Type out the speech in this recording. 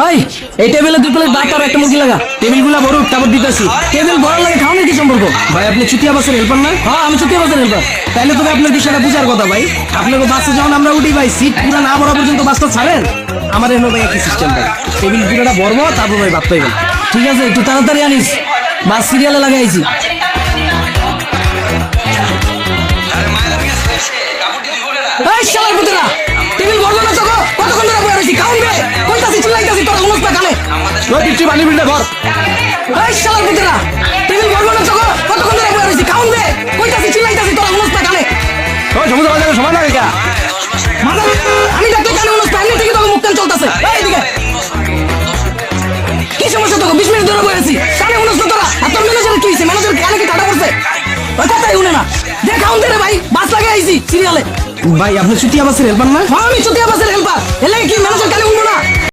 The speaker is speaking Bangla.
হাই এই টেবিলে দুই প্লেট ভাত আর একটা মুরগি লাগা। টেবিলগুলা বড় তারপর দিতেছি। টেবিল বড় লাগে খাওয়ানোর কি সম্পর্ক? ভাই, আপনি চুতিয়া বাসের হেল্পার না? হ্যাঁ আমি চুতিয়া বাসের হেল্পার তাহলে তো আপনার বিষয়টা বুঝার কথা, ভাই। আপনাকে বাসে যখন আমরা উঠি, ভাই সিট পুরো না বড় পর্যন্ত বাসটা ছাড়েন? আমার এনে ভাই একই সিস্টেম ভাই। টেবিল পুরোটা বড় তারপর ভাই ভাত পাইবেন ঠিক আছে, একটু তাড়াতাড়ি আনিস। বাস সিরিয়ালে লাগাইছি। এই শালার পুতেরা পানি বিলটা ধর। এই পুতেরা টেবিল না কতক্ষণ ধরে বসে খাউন বে কইতাছি চিল্লাইতাছি তোর মনস্তা কানে। ওই সমুদ্র বাজারে সময় লাগে কে? আমি কানে থেকে তোকে মুক্তান চলতেছে। এই দিকে। কি সমস্যা তোকে? বিশ মিনিট ধরে কানে মনস্তা তোরা? আর তোর ম্যানেজার কি হয়েছে? ম্যানেজার কানে কি টাটা পড়ছে? ওই কথাই শুনে না। দে খাউন দে রে ভাই। বাস লাগাই আইছি সিরিয়ালে। ভাই আপনি চুতিয়া বাসের হেল্পার না? হ্যাঁ আমি চুতিয়া বাসের হেল্পার এলে কি